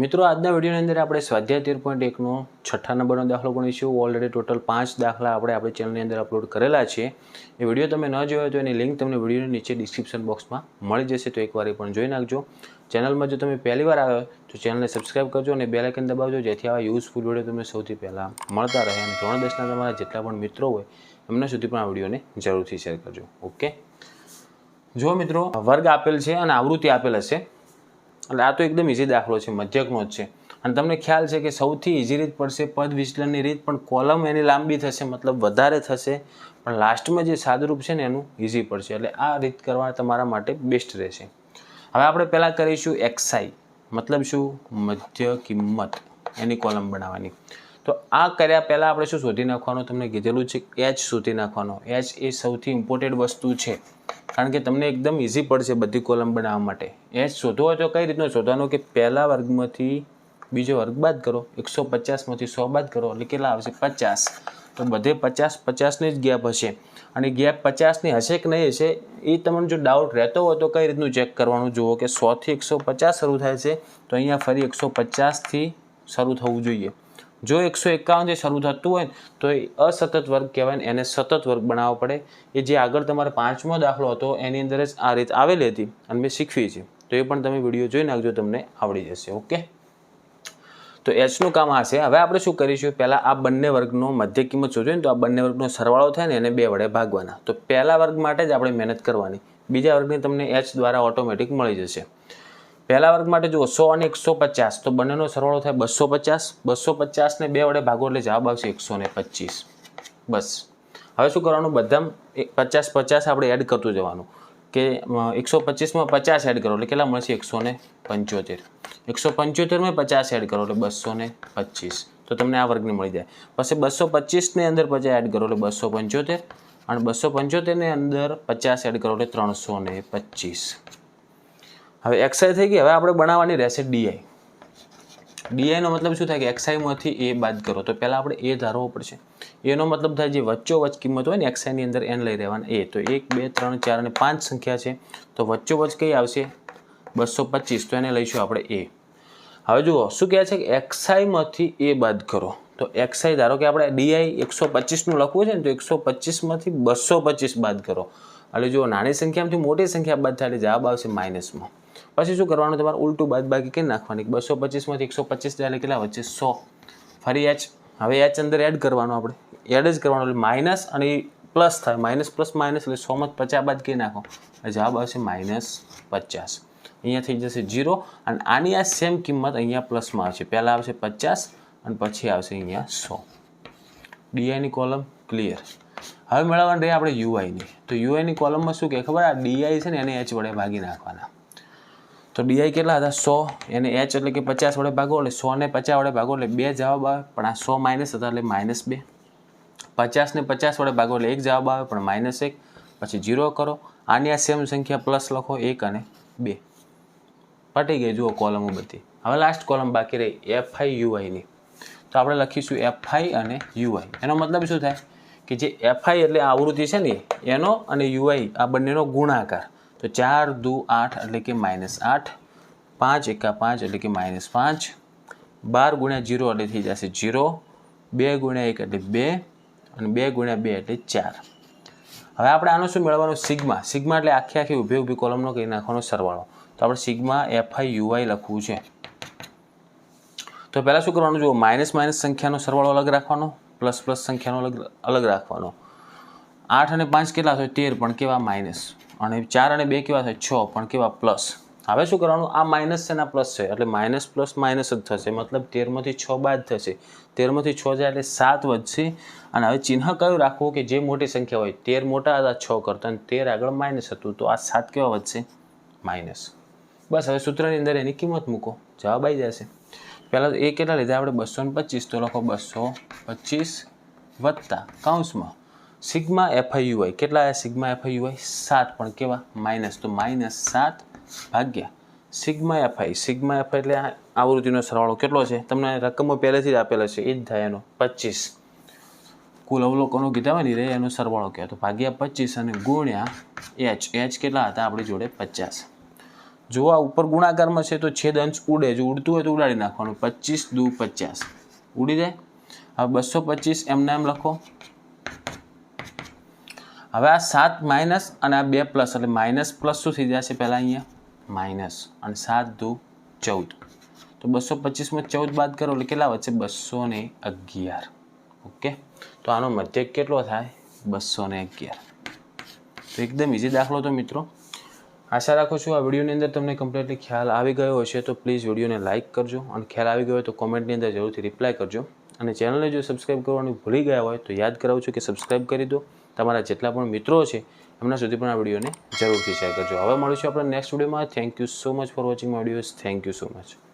મિત્રો, આજના વિડીયોની અંદર આપણે સ્વાધ્યાય તેર પોઈન્ટ એકનો છઠ્ઠા નંબરનો દાખલો ગણીશું. ઓલરેડી ટોટલ પાંચ દાખલા આપણે આપણી ચેનલની અંદર અપલોડ કરેલા છે. એ વીડિયો તમે ન જોયો તો એની લિંક તમને વિડીયોની નીચે ડિસ્ક્રિપ્શન બોક્સમાં મળી જશે, તો એકવાર એ પણ જોઈ નાખજો. ચેનલમાં જો તમે પહેલી વાર આવ્યો તો ચેનલને સબસ્ક્રાઈબ કરજો અને બેલ આઇકન દબાવજો, જેથી આવા યુઝફુલ વીડિયો તમને સૌથી પહેલાં મળતા રહે અને ધોરણ દસના તમારા જેટલા પણ મિત્રો હોય, એમના સુધી પણ આ વિડીયોને જરૂરથી શેર કરજો. ઓકે જો મિત્રો, વર્ગ આપેલ છે અને આવૃત્તિ આપેલ હશે એટલે આ તો એકદમ ઇઝી દાખલો છે, મધ્યકનો જ છે. અને તમને ખ્યાલ છે કે સૌથી ઇઝી રીત પડશે પદ વિચલનની રીત, પણ કોલમ એની લાંબી થશે, મતલબ વધારે થશે. પણ લાસ્ટમાં જે સાદુરૂપ છે ને, એનું ઇઝી પડશે. એટલે આ રીત કરવા તમારા માટે બેસ્ટ રહેશે. હવે આપણે પહેલાં કરીશું એક્સાઈ મતલબ શું? મધ્ય કિંમત. એની કોલમ બનાવવાની. તો આ કર્યા પહેલાં આપણે શું શોધી નાખવાનું? તમને કીધેલું છે એચ શોધી નાખવાનો. એચ એ સૌથી ઇમ્પોર્ટન્ટ વસ્તુ છે. કારણ કે તમને એકદમ ઇઝી પડશે બધી કોલમ બનાવવા માટે. એચ શોધવો હોય તો કઈ રીતનો શોધવાનો કે પહેલા વર્ગમાંથી બીજો વર્ગ બાદ કરો. એકસો પચાસમાંથી સો બાદ કરો. એટલે કેટલા આવશે? પચાસ. તો બધે પચાસ, પચાસની જ ગેપ હશે. અને ગેપ પચાસની હશે કે નહીં હશે, એ તમને જો ડાઉટ રહેતો હોય તો કઈ રીતનું ચેક કરવાનું? જુઓ કે સોથી એકસો પચાસ શરૂ થાય છે, તો અહીંયા ફરી એકસો પચાસથી શરૂ થવું જોઈએ. જો એકસો એકાવનથી શરૂ થતું હોય તો એ અસતત વર્ગ કહેવાય ને, એને સતત વર્ગ બનાવવો પડે. એ જે આગળ તમારે પાંચમો દાખલો હતો, એની અંદર જ આ રીત આવેલી હતી અને મેં શીખવી છે. તો એ પણ તમે વીડિયો જોઈ નાખજો, તમને આવડી જશે, ઓકે? તો એચનું કામ આ છે. હવે આપણે શું કરીશું? પહેલાં આ બંને વર્ગનો મધ્ય કિંમત શોધીએ ને, તો આ બંને વર્ગનો સરવાળો થાય ને, એને બે વડે ભાગવાના. તો પહેલા વર્ગ માટે જ આપણે મહેનત કરવાની. બીજા વર્ગની તમને એચ દ્વારા ઓટોમેટિક મળી જશે. પહેલા વર્ગ માટે જુઓ, સો અને એકસો પચાસ. તો બંનેનો સરવાળો થાય બસો પચાસ. બસો પચાસને બે વડે ભાગો એટલે જવાબ આવશે એકસો ને પચીસ. બસ. હવે શું કરવાનું? બધા પચાસ પચાસ આપણે એડ કરતું જવાનું. કે એકસો પચીસમાં પચાસ એડ કરો એટલે કેટલા મળશે? એકસો ને પંચોતેર. એકસો પંચોતેરમાં પચાસ એડ કરો એટલે બસો ને પચીસ. તો તમને આ વર્ગને મળી જાય. પછી બસો પચીસની અંદર પચાસ એડ કરો એટલે બસો પંચોતેર. અને બસો પંચોતેરની અંદર પચાસ એડ કરો એટલે ત્રણસો ને પચીસ. હવે એક્સઆઈ થઈ ગઈ, હવે આપણે બનાવવાની રહેશે ડીઆઈ ડીઆઈનો મતલબ શું થાય કે એક્સઆઈમાંથી એ બાદ કરો, તો પહેલાં આપણે એ ધારવો પડશે. એનો મતલબ થાય જે વચ્ચોવચ કિંમત હોય ને એક્સઆઈની અંદર એન લઈ રહેવાના એ તો એક, બે, ત્રણ, ચાર અને પાંચ સંખ્યા છે. તો વચ્ચોવચ કઈ આવશે? બસો પચીસ, તો એને લઈશું આપણે એ હવે જુઓ, શું કહે છે કે એક્સઆઈમાંથી એ બાદ કરો? તો એક્સઆઈ ધારો કે આપણે ડીઆઈ એકસો પચીસનું લખવું છે ને, તો એકસો પચીસમાંથી બસો પચીસ બાદ કરો. એટલે જુઓ, નાની સંખ્યામાંથી મોટી સંખ્યા બાદ થાય એટલે જવાબ આવશે માઇનસમાં પછી શું કરવાનું? તમારે ઉલટું બાદ બાકી કરી નાખવાની. બસો પચીસમાંથી એકસો પચીસ જાય કેટલા વચ્ચે સો. ફરી એચ હવે એચ અંદર એડ કરવાનું આપણે. એડ જ કરવાનું એટલે માઇનસ અને પ્લસ થાય. માઇનસ પ્લસ માઇનસ એટલે સોમાં પચાસ બાદ કરી નાખો. જવાબ આવશે માઇનસ પચાસ. અહીંયા થઈ જશે જીરો અને આની આ સેમ કિંમત અહીંયા પ્લસમાં આવશે. પહેલાં આવશે પચાસ અને પછી આવશે અહીંયા સો. ડીઆઈની કોલમ ક્લિયર હવે મેળવવાની રહી આપણે યુઆઈની તો યુઆઈની કોલમમાં શું કે ખબર? આ ડીઆઈ છે ને, એને એચ વડે ભાગી નાખવાના. તો ડીઆઈ કેટલા હતા? સો. એને એચ એટલે કે પચાસ વડે ભાગો એટલે સો ને પચાસ વડે ભાગો એટલે બે જવાબ આવે, પણ આ સો માઇનસ હતા એટલે માઇનસ બે. પચાસને પચાસ વડે ભાગો એટલે એક જવાબ આવે, પણ માઇનસ એક. પછી જીરો કરો. આની આ સેમ સંખ્યા પ્લસ લખો એક અને બે. પટી ગઈ, જુઓ કોલમો બધી. હવે લાસ્ટ કોલમ બાકી રહી એફ આઈ યુઆઈની તો આપણે લખીશું એફ આઈ અને યુઆઈ એનો મતલબ શું થાય? કે જે એફ આઈ એટલે આવૃત્તિ છે ને, એનો અને યુઆઈ આ બંનેનો ગુણાકાર. તો ચાર દુ આઠ એટલે કે માઇનસ આઠ, પાંચ એકા પાંચ એટલે કે માઇનસ પાંચ, બાર ગુણ્યા જીરો એટલે થઈ જશે જીરો, બે ગુણ્યા એક એટલે બે, અને બે ગુણ્યા બે એટલે ચાર. હવે આપણે આનો શું મેળવવાનું? સિગ્મા. સિગ્મા એટલે આખી આખી ઊભી ઊભી કોલમનો કરી નાખવાનો સરવાળો. તો આપણે સિગ્મા એફઆઈ યુઆઈ લખવું છે. તો પહેલાં શું કરવાનું? જુઓ માઇનસ માઇનસ સંખ્યાનો સરવાળો અલગ રાખવાનો પ્લસ પ્લસ સંખ્યાનો અલગ અલગ રાખવાનો. આઠ અને પાંચ કેટલા થાય? તેર, પણ કેવા માઇનસ? અને ચાર અને બે કેવા થાય? છ, પણ કેવા પ્લસ? હવે શું કરવાનું? આ માઇનસ છે ને પ્લસ છે. એટલે માઇનસ પ્લસ માઇનસ જ થશે. મતલબ તેરમાંથી છ બાદ થશે. તેરમાંથી છ જાય એટલે સાત વધશે. અને હવે ચિહ્ન કયું રાખવું કે જે મોટી સંખ્યા હોય? તેર મોટા હતા, છ કરતા. અને તેર આગળ માઇનસ હતું. તો આ સાત કેવા વધશે? માઇનસ. બસ હવે સૂત્રની અંદર એની કિંમત મૂકો. જવાબ આવી જશે. પહેલાં એ કેટલા લીધા? આપણે બસો ને પચીસ. તો લખો બસો પચીસ વત્તા કૌંસમાં. Sigma F I U I. કેટલા sigma F I U I? સાત પણ કેવા? માઇનસ તો માઇનસ સાત ભાગ્યા સિગ્મા એફઆઈ. સિગ્મા એફઆઈ એટલે આવૃત્તિનો સરવાળો કેટલો છે? તમને રકમો પહેલેથી જ આપેલા છે. એ જ થાય એનો પચીસ. કુલ અવલોકનો કીધા હોય ને રે, એનો સરવાળો કહેવાય તો ભાગ્યા પચીસ અને ગુણ્યા એચ. એચ કેટલા હતા? આપણી જોડે પચાસ. જો આ ઉપર ગુણાકારમાં છે, તો છેદ અંશ ઉડે. જો ઉડતું હોય તો ઉડાડી નાખવાનું. પચીસ દુ પચાસ. ઉડી જાય? હવે બસો પચીસ એમને એમ લખો. હવે આ સાત માઇનસ અને આ બે પ્લસ, એટલે માઇનસ પ્લસ શું થઈ જશે પહેલાં અહીંયા? માઇનસ. અને સાત દુ ચૌદ. તો બસો પચીસમાં ચૌદ બાદ કરો, એટલે કેટલા વચ્ચે બસો ને અગિયાર. ઓકે? તો આનો મધ્યક કેટલો થાય? બસો ને અગિયાર. તો એકદમ ઇઝી દાખલો તો મિત્રો. આશા રાખું છું આ વિડીયોની અંદર તમને કમ્પ્લીટલી ખ્યાલ આવી ગયો હશે, તો પ્લીઝ વિડીયોને લાઇક કરજો. અને ખ્યાલ આવી ગયો તો કોમેન્ટની અંદર જરૂરથી રિપ્લાય કરજો. અને ચેનલને જો સબસ્ક્રાઈબ કરવાનું ભૂલી ગયા હોય તો યાદ કરાવું છું કે સબસ્ક્રાઈબ કરી દો. તમારા જેટલા પણ મિત્રો છે, એમના સુધી પણ આ વિડીયોને જરૂરથી શેર કરજો. હવે મળીશું આપણે નેક્સ્ટ વિડીયોમાં. Thank you so much for watching my videos thank you so much